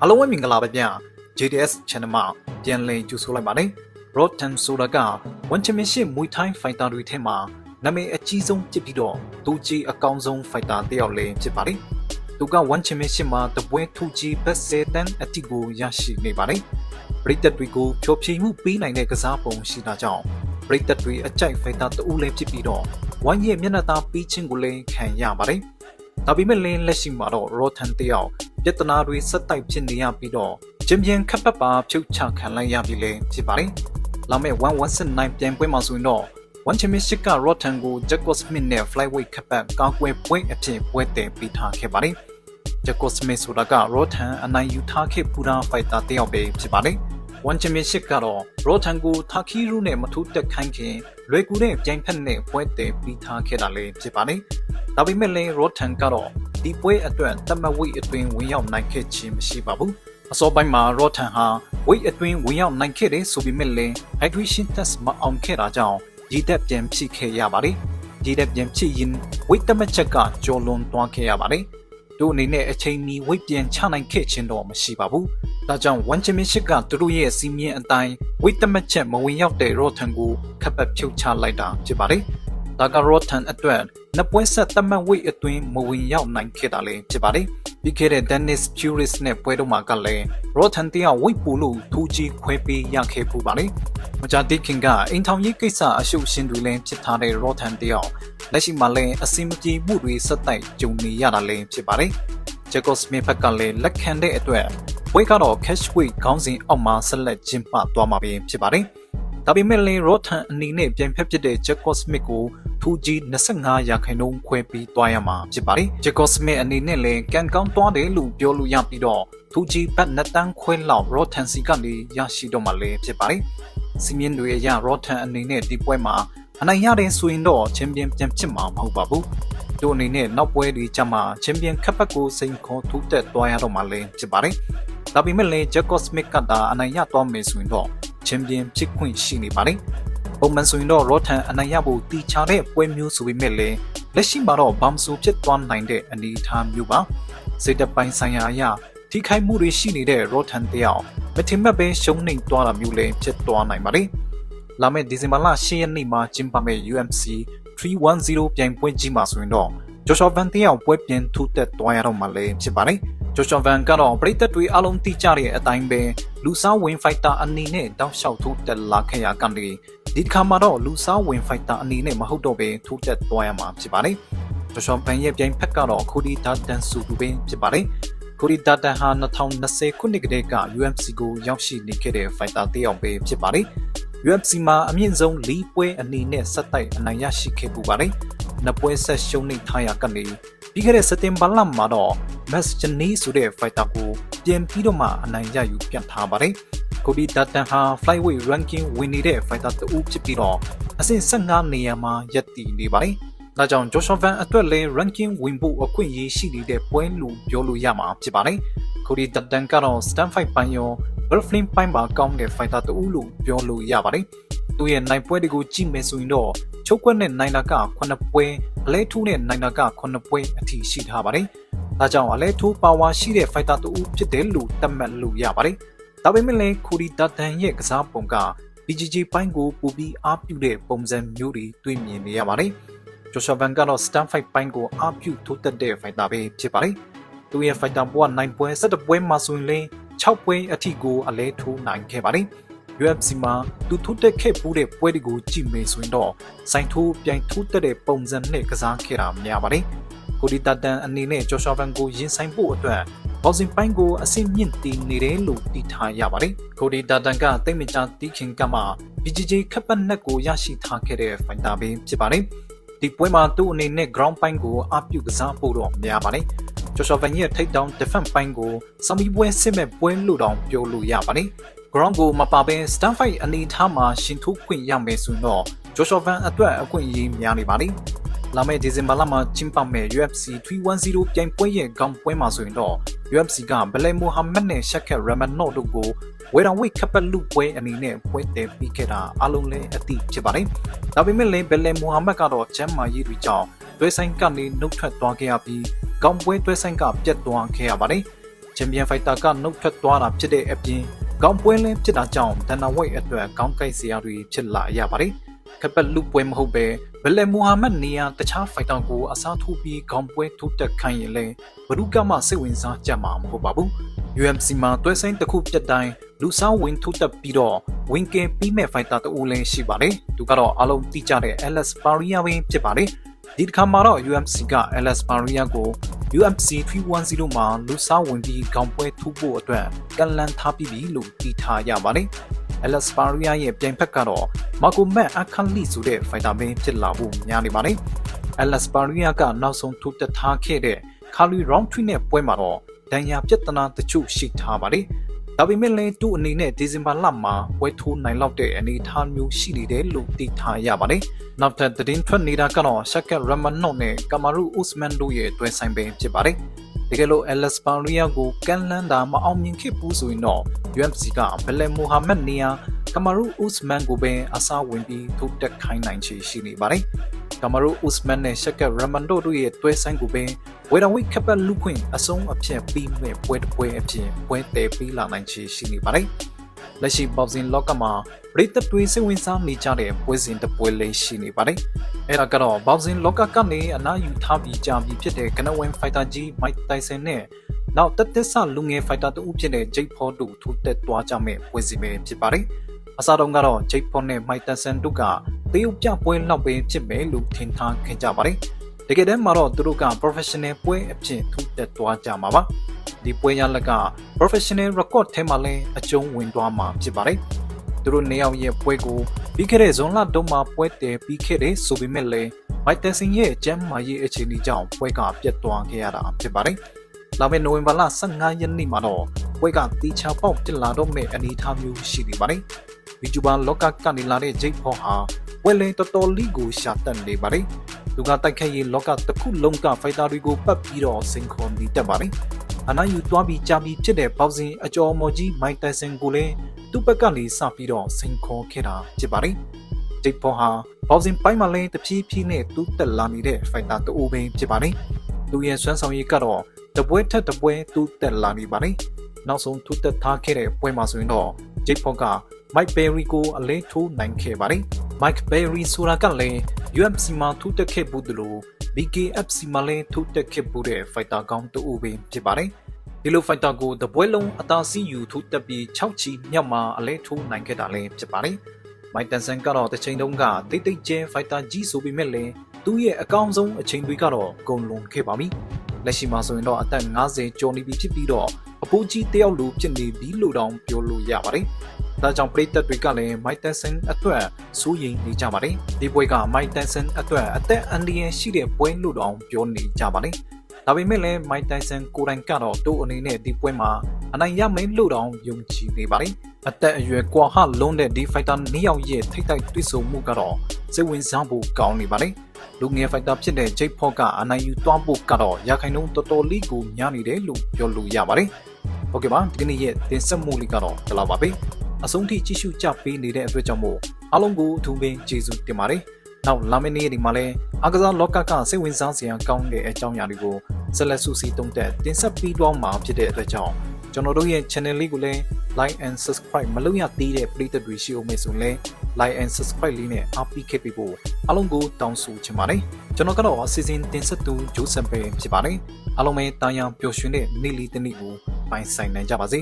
အားလုံးပဲမင်္ဂလာပါဗျာ JDS Channel မှာပြန်လည်ကြိုဆိုလိုက်ပါတယ် Rotten Soda က One Championship Muay Thai Fighter တွေထဲမှာနာမည်အကြီးဆုံးဖြစ်ပြီးတော့သူကြီးအကောင်းဆုံး Fighter တစ်ယောက်လည်းဖြစ်ပါတယ်သူက One Championship မှာတပွဲထူကြီးဘက်ဆယ်တန်းအတိကိုရရှိနေပါတယ်ပရိသတ်တွေကိုဖြိုဖြေမှုပေးနိုင်တဲ့ကစားပုံရှိတာကြောင့်ပရိသတ်တွေအကြိုက် Fighter တူလည်းဖြစ်ပြီးတော့ဝိုင်းရဲ့မျက်နှာသားပေးခြင်းကိုလည်းခံရပါတယ်ဒါပေမဲ့လည်းလက်ရှိမှာတော့ Rotten တယောက် ပြဿနာတွေဆက်တိုက်ဖြစ်နေရပြီးတော့ချန်ပီယံခပ်ပတ်ပါဖြုတ်ချခံလိုက်ရပြီလေဖြစ်ပါတယ်။လာမယ့်119ပြန်ပွဲမှာဆိုရင်တော့ One Championship က Rotten ကို Jacko Smith နဲ့ Flyweight ခပ်ပတ်ကောင်းကွယ်ပွဲအဖြစ်ပွဲတင်ပေးထားခဲ့ပါတယ်။ Jacko Smith ဆိုတာက Rotten အနိုင်ယူထားခဲ့ပူရာဖိုက်တာတယောက်ပဲဖြစ်ပါတယ်။ One Championship ကတော့ Rotten ကို Takiru နဲ့မထိုးတက်ခိုင်းခင်လွယ်ကူတဲ့ပြိုင်ဖက်နဲ့ပွဲတင်ပြီးထားခဲ့တာလည်းဖြစ်ပါတယ်။ဒါပေမဲ့လည်း Rotten ကတော့ဒီပွဲအတွက်တမတ်ဝိတ်အတွင်းဝင်ရောက်နိုင်ခဲ့ခြင်းမရှိပါဘူးအစောပိုင်းမှာ Rotten ဟာဝိတ်အတွင်းဝင်ရောက်နိုင်ခဲ့တယ်ဆိုပေမဲ့လည်း hydration test မအောင်ခဲ့တာကြောင့်ရည်သက်ပြန်ဖြစ်ခဲ့ရပါတယ်ရည်သက်ပြန်ဖြစ်ရင်ဝိတ်တမတ်ချက်ကကျော်လွန်သွားခဲ့ရပါတယ်တို့အနေနဲ့အချိန်မီဝိတ်ပြန်ချနိုင်ခဲ့ခြင်းတော့မရှိပါဘူး ဒါကြောင့် One Championship ကသူတို့ရဲ့စီမင်းအတိုင်းဝိတ်တမတ်ချက်မဝင်ရောက်တဲ့ Rotten ကိုခပ်ပတ်ဖြုတ်ချလိုက်တာဖြစ်ပါတယ်ဒါက Rotten အတွက်နှစ်ပွဲဆက်တမတ်ဝိတ်အတွင်းမဝင်ရောက်နိုင်ခဲ့တာလည်းဖြစ်ပါတယ်။ပြီးခဲ့တဲ့ Dennis Puris နဲ့ပွဲတော်မှာကလည်း Rotten တရားဝိတ်ပူလို့ထူးကြီးခွဲပေးရခဲ့ပူပါလေ။မကြတိခင်ကအိမ်ထောင်ရေးကိစ္စအရှုပ်ရှင်တွေလည်းဖြစ်ထားတဲ့ Rotten တရားလက်ရှိမှာလည်းအစင်မပြေမှုတွေဆက်တိုက်ကြုံနေရတာလည်းဖြစ်ပါတယ်။ Jacob Smith ဘက်ကလည်းလက်ခံတဲ့အတွက်ဝိတ်ကတော့ cash weight ခေါင်းစဉ်အောက်မှာဆက်လက်ကျင်းပသွားမှာဖြစ်ပါတယ်။ဒါပေမဲ့လည်း Rotten အနေနဲ့ပြန်ဖက်ဖြစ်တဲ့ Jacob Smith ကိုထူကြီး25ရာခိုင်နှုန်းခွဲပြီးသွားရမှာဖြစ်ပါတယ်။ Jacob Smith အနေနဲ့လည်းကန်ကောင်းသွားတယ်လို့ပြောလို့ရပြီးတော့ထူကြီးဘတ်နှစ်တန်းခွဲလောက် Rotten စီကနေရရှိတော့မှလည်းဖြစ်ပါတယ်။စီမင်းတွေအရ Rotten အနေနဲ့ဒီပွဲမှာအနိုင်ရတဲ့ဆိုရင်တော့ချန်ပီယံပြန်ဖြစ်မှာမဟုတ်ပါဘူး။ တို့အနေနဲ့နောက်ပွဲတွေကြမှာချန်ပီယံခပ်ပတ်ကိုစိန်ခေါ်ထိုးတက်သွားရတော့မှလည်းဖြစ်ပါတယ်။ဒါပေမဲ့လည်း Jacob Smith ကတာအနိုင်ရသွားမယ်ဆိုရင်တော့ချန်ပီယံဖြစ်ခွင့်ရှိနေပါတယ်။ပုံမှန်ဆိုရင်တော့ Rotten အနိုင်ရဖို့တီချာတဲ့ပွဲမျိုးဆိုပေမဲ့လည်းလက်ရှိမှာတော့ဘာမဆိုဖြစ်သွားနိုင်တဲ့အနေအထားမျိုးပါ။စိတ်တပိုင်းဆိုင်ရာအရထိခိုက်မှုတွေရှိနေတဲ့ Rotten တယောက်မထင်မှတ်ပဲရှုံးနိမ့်သွားတာမျိုးလည်းဖြစ်သွားနိုင်ပါတယ်။လာမယ့်ဒီဇင်ဘာလ10ရက်နေ့မှာကျင်းပမယ့် UMC 310ပြိုင်ပွဲကြီးမှာဆိုရင်တော့ Joshua Van တယောက်ပွဲပြင်ထူးတက်သွားရတော့မှလည်းဖြစ်ပါတယ်။ Joshua Van ကတော့ပရိသတ်တွေအလုံးတိကျတဲ့အတိုင်းပဲလူစားဝင်ဖိုက်တာအနေနဲ့တောက်လျှောက်ထိုးတက်လာခဲ့ရကနေဒီခါမှာတော့လူစားဝင်ဖိုက်တာအနေနဲ့မဟုတ်တော့ပဲထိုးတက်သွားရမှာဖြစ်ပါတယ်။ဂျော်ရှွန်ပန်ရဲ့ပြိုင်ဖက်ကတော့ခိုဒီဒါတန်ဆူတူပင်ဖြစ်ပါတယ်။ခိုဒီဒါတန်ဟာ2020ခုနှစ်ကတည်းက UMC ကိုရောက်ရှိနေခဲ့တဲ့ဖိုက်တာတစ်ယောက်ပဲဖြစ်ပါတယ်။ UFC မှာအမြင့်ဆုံးလီးပွဲအနေနဲ့ဆက်တိုက်အနိုင်ရရှိခဲ့ပူပါတယ်။နှစ်ပွဲဆက်ရှုံးနေထားရကနေပြီးခဲ့တဲ့စက်တင်ဘာလမှာတော့ Max Jenny ဆိုတဲ့ fighter ကိုပြန်ပြီးတော့မှအနိုင်ရယူပြတ်ထားပါတယ်။ကိုဒီဒါတန်ဟာ flyweight ranking ဝင်နေတဲ့ fighter တူဖြစ်ပြီးတော့အဆင့်15နေရာမှာရပ်တည်နေပါတယ်။ဒါကြောင့် Joshua Van အတွက်လည်း ranking ဝင်ဖို့အခွင့်အရေးရှိနေတဲ့ပွဲလို့ပြောလို့ရမှာဖြစ်ပါတယ်။ကိုဒီဒါတန်ကတော့ stand fight ပိုင်းရော Wolfling ပိုင်းပါကောင်းတဲ့ fighter တူလို့ပြောလို့ရပါတယ်။သူရဲ့နိုင်ပွဲတွေကိုကြည့်မယ်ဆိုရင်တော့ချုပ်ကွက်နဲ့နိုင်တာက9ပွဲအလဲထူးနဲ့နိုင်တာက9ပွဲအထိရှိထားပါတယ်။ဒါကြောင့်အလဲထူးပါဝါရှိတဲ့ fighter တူဖြစ်တယ်လို့သတ်မှတ်လို့ရပါတယ်။ဒါပေမဲ့လည်းခူရီတာတန်ရဲ့ကစားပုံက BJJ ပိုင်းကိုပူပြီးအားပြုတဲ့ပုံစံမျိုးတွေတွေ့မြင်နေရပါတယ်။ဂျိုရှဗန်ကတော့ stand fight ပိုင်းကိုအားပြုထိုးတက်တဲ့ fighter ပဲဖြစ်ပါတယ်။သူရဲ့ fighter ဘဝ9ပွဲ17ပွဲမှာဆိုရင်လည်း 6ပွဲအထိကိုအလဲထိုးနိုင်ခဲ့ပါတယ်။ UFC မှာသူထိုးတက်ခဲ့ပူးတဲ့ပွဲတွေကိုကြည့်မယ်ဆိုရင်တော့စိုင်ထိုးပြိုင်ထိုးတက်တဲ့ပုံစံနဲ့ကစားခဲ့တာများပါတယ်။ကိုဒီတာတန်အနေနဲ့ဂျော်ရှွာဗန်ကိုရင်ဆိုင်ဖို့အတွက်ဘောက်စင်ပိုင်းကိုအဆင့်မြင့်တည်နေတယ်လို့တည်ထားရပါတယ်။ကိုဒီတာတန်ကတိတ်မကြတီးခင်ကမှ BJJ ခပ်ပတ်နက်ကိုရရှိထားခဲ့တဲ့ဖိုင်တာပဲဖြစ်ပါတယ်။ဒီပွဲမှာသူ့အနေနဲ့ ground ပိုင်းကိုအပြုကစားဖို့တော့များပါတယ်။ ဂျော်ရှွာဗန်ရဲ့ထိတ်တောင် defense ပိုင်းကိုစမီပွဲစစ်မဲ့ပွဲလို့တောင်ပြောလို့ရပါတယ်။ ground ကိုမပါဘဲ stand fight အနေထားမှာရှင်ထိုးခွင့်ရမယ်ဆိုတော့ဂျိုရှောဗန်အတွက်အခွင့်အရေးများနေပါလိမ့်။လာမယ့်ဒီဇင်ဘာလမှာကျင်းပမယ့် UFC 310ပြိုင်ပွဲရဲ့ခေါင်းပွဲမှာဆိုရင်တော့ UFC ကဘလဲမိုဟာမက်နဲ့ရှက်ခက်ရမန်နော့တို့ကိုဝေဒန်ဝိတ်ခပ်ပတ်လူပွဲအနေနဲ့ပွဲတယ်ပြီးခဲ့တာအလုံးလည်းအတိဖြစ်ပါတယ်။ဒါပေမဲ့လည်းဘလဲမိုဟာမက်ကတော့ချမ်းမာရေးတွေကြောင့် တွဲဆိုင်ကနေနှုတ်ထွက်သွားခဲ့ရပြီးခေါင်းပွဲတွဲဆိုင်ကပြတ်သွားခဲ့ရပါတယ်။ချန်ပီယံဖိုက်တာကနှုတ်ထွက်သွားတာဖြစ်တဲ့အပြင်ကောင်းပွဲလင်းဖြစ်တာကြောင့်ဒန်နာဝိတ်အတွက်ကောင်းကိုက်စရာတွေဖြစ်လာရပါတယ်။ခက်ပတ်လူပွဲမဟုတ်ပဲဘလက်မူဟာမတ်နီယာတခြားဖိုက်တာကိုအစားထိုးပြီးကောင်းပွဲထိုးတက်ခိုင်းရင်လည်းဘဒုကမှစိတ်ဝင်စားကြမှာမဟုတ်ပါဘူး။ UMC မှာတွဲဆိုင်တစ်ခုပြတ်တိုင်းလူစားဝင်ထိုးတက်ပြီးတော့ဝင်ကဲပြီးမဲ့ဖိုက်တာတူလည်းရှိပါတယ်။သူကတော့အလုံးတိကျတဲ့ LS Paria ပဲဖြစ်ပါတယ်။ ဒီတစ်ခါမှာတော့ UMC က LS Paria ကို UMC 310မှာလူစားဝင်ပြီးခေါင်းပွဲထိုးဖို့အတွက်ကန်လန်ထားပြီးပြီလို့တီးထားရပါတယ်။ LS Paria ရဲ့ပြိုင်ဖက်ကတော့ Marco Matt အခန့်လီဆိုတဲ့ fighter ဘင်းဖြစ်လာဖို့များနေပါတယ်။ LS Paria ကနောက်ဆုံးထိုးတက်ထားခဲ့တဲ့ Kali Round 3နဲ့ပွဲမှာတော့ဒဏ်ရာပြဿနာတချို့ရှိထားပါတယ်။ ဒါပေမဲ့လည်းသူ့အနေနဲ့ဒီဇင်ဘာလမှာပွဲထိုးနိုင်လောက်တဲ့အနေအထားမျိုးရှိနေတယ်လို့သိထားရပါတယ်။နောက်ထပ်သတင်းထွက်နေတာကတော့ Shakat Ramanot နဲ့ Kamaru Usman တို့ရဲ့တွဲဆိုင်ပင်ဖြစ်ပါတယ်။တကယ်လို့ Alex Paria ကိုကန်လန်တာမအောင်မြင်ခဲ့ဘူးဆိုရင်တော့ UFC ကဘလက်မိုဟာမက်နီယာ Kamaru Usman ကိုပဲအစားဝင်ပြီးထိုးတက်ခိုင်းနိုင်ချေရှိနေပါတယ်။ Kamaru Usman နဲ့ Shakat Ramanot တို့ရဲ့တွဲဆိုင်ကိုပဲဝေဒဝိတ်ခပ်ပတ်လူခွင့်အဆုံးအဖြစ်ပြီးမဲ့ပွဲတစ်ပွဲအဖြစ်ပွဲတည်ပြီးလာနိုင်ချေရှိနေပါတယ်။လက်ရှိပေါစင်လောကမှာပရိသတ်တွေစိတ်ဝင်စားနေကြတဲ့ပွဲစဉ်တစ်ပွဲလေးရှိနေပါတယ်။အဲဒါကတော့ပေါစင်လောကကနေအနားယူထားပြီးကြာပြီဖြစ်တဲ့ကနဝင်ဖိုက်တာကြီး Mike Tyson နဲ့နောက်တက်တက်ဆလူငယ်ဖိုက်တာတူဖြစ်တဲ့ Jake Paul တို့ထိုးတက်သွားကြမဲ့ပွဲစဉ်ပဲဖြစ်ပါတယ်။ အစားတုံးကတော့ Jake Paul နဲ့ Mike Tyson တို့ကတေးဥပြပွဲလောက်ပဲဖြစ်မယ်လို့ထင်ထားခဲ့ကြပါတယ်။တကယ်တမ်းမှာတော့သူတို့က professional ပွဲအဖြစ်ထူးတက်သွားကြမှာပါဒီပွဲရလက်က professional record ထဲမှာလည်းအကျုံးဝင်သွားမှာဖြစ်ပါတယ်သူတို့နေအောင်ရဲ့ပွဲကိုပြီးခဲ့တဲ့ဇွန်လတုန်းမှာပွဲတည်ပြီးခဲ့တဲ့ဆိုပေမဲ့လည်း Mike Tyson ရဲ့ကျမ်းမာရေးအခြေအနေကြောင့်ပွဲကပြတ်သွားခဲ့ရတာဖြစ်ပါတယ်လာမယ့်နိုဝင်ဘာလ15ရက်နေ့မှာတော့ပွဲကတီချာပေါက်တက်လာတော့မယ့်အနေအထားမျိုးရှိနေပါတယ် ဗီဂျူဘာလောကကနေလာတဲ့ Jake Paul ဟာပွဲလေတော်တော်လေးကိုရှာတက်နေပါတယ်လူကတိုက်ခိုက်ရေးလောကတစ်ခုလုံးကဖိုက်တာတွေကိုပတ်ပြီးတော့စင်ခွန်ပြီးတက်ပါတယ်။အနာယူသွားပြီးကြာပြီးဖြစ်တဲ့ပေါစင်အကျော်မော်ကြီးမိုက်တိုင်ဆန်ကိုလည်းသူ့ဘက်ကနေစပြီးတော့စင်ခေါ်ခဲ့တာဖြစ်ပါတယ်။ဒိတ်ဖော်ဟာပေါစင်ပိုင်းမှာလည်းတဖြည်းဖြည်းနဲ့တူးတက်လာနေတဲ့ဖိုက်တာတူပင်ဖြစ်ပါတယ်။သူရဲ့ဆွမ်းဆောင်ရည်ကတော့တပွဲထက်တပွဲတူးတက်လာနေပါတယ်။နောက်ဆုံးထူးတက်ထားခဲ့တဲ့ပွဲမှာဆိုရင်တော့ဂျိတ်ဖော့က မိုက်ဘယ်ရီကိုအလဲထိုးနိုင်ခဲ့ပါတယ်။ Mike Berry ဆိုတာကလည်း UFC မှာထူးတက်ခဲ့ဘူးလို့ BKFC မှာလည်းထူးတက်ခဲ့ဘူးတဲ့ fighter ကောင်းတူပဲဖြစ်ပါတယ်။ဒီလို fighter ကိုတပွဲလုံးအသာစီးယူထူးတက်ပြီး6ချီမြောက်မှာအလဲထိုးနိုင်ခဲ့တာလည်းဖြစ်ပါတယ်။ Mike Tyson ကတော့တစ်ချိန်တုန်းကတိတ်တိတ်ကျဲ fighter ကြီးဆိုပေမဲ့လည်းသူ့ရဲ့အကောင်းဆုံးအချိန်တွေကတော့ကုန်လွန်ခဲ့ပါပြီ။လက်ရှိမှာဆိုရင်တော့အသက်50ကျော်နေပြီဖြစ်ပြီးတော့အဖိုးကြီးတယောက်လိုဖြစ်နေပြီလို့တောင်ပြောလို့ရပါတယ်။ ဒါကြောင့်ပရိသတ်တွေကလည်း Mike Tyson အတွက်စိုးရိမ်နေကြပါတယ်။ဒီပွဲက Mike Tyson အတွက်အသက်အန္တရာယ်ရှိတဲ့ပွဲလို့တောင်ပြောနေကြပါတယ်။ဒါပေမဲ့လည်း Mike Tyson ကိုယ်တိုင်ကတော့သူ့အနေနဲ့ဒီပွဲမှာအနိုင်ရမယ်လို့တောင်ယုံကြည်နေပါတယ်။အသက်အရွယ်ကွာဟလုံးတဲ့ဒီ fighter နှစ်ယောက်ရဲ့ထိတ်တိုက်တွေ့ဆုံမှုကတော့စိတ်ဝင်စားဖို့ကောင်းနေပါတယ်။လူငယ် fighter ဖြစ်တဲ့ Jake Paul ကအနိုင်ယူသွားဖို့ကတော့ရခိုင်နှုန်းတော်တော်လေးကိုများနေတယ်လို့ပြောလို့ရပါတယ်။ဟုတ်ကဲ့ပါဒီကနေ့ရဲ့တင်ဆက်မှုလေးကတော့ဒီလောက်ပါပဲ။ အဆုံးထိကြည့်ရှုကြပေးနေတဲ့အတွက်ကြောင့်မို့အားလုံးကိုအထူးပင်ကျေးဇူးတင်ပါတယ်။နောက်လာမယ့်နေ့ဒီမှာလည်းအကစားလောကကစိတ်ဝင်စားစရာကောင်းတဲ့အကြောင်းအရာတွေကိုဆက်လက်စုစည်းတုံးတက်တင်ဆက်ပြီးတော့မှာဖြစ်တဲ့အတွက်ကြောင့်ကျွန်တော်တို့ရဲ့ channel လေးကိုလည်း like and subscribe မလုပ်ရသေးတဲ့ပရိသတ်တွေရှိအောင်မယ်ဆိုရင်လည်း like and subscribe လေးနဲ့အားပေးခဲ့ပြီးဖို့အားလုံးကိုတောင်းဆိုချင်ပါတယ်ကျွန်တော်ကတော့အစီအစဉ်တင်ဆက်သူဂျိုးစံပဲဖြစ်ပါတယ်အားလုံးပဲတာယာပျော်ရွှင်တဲ့နေ့လီတစ်နေ့ကိုပိုင်ဆိုင်နိုင်ကြပါစေ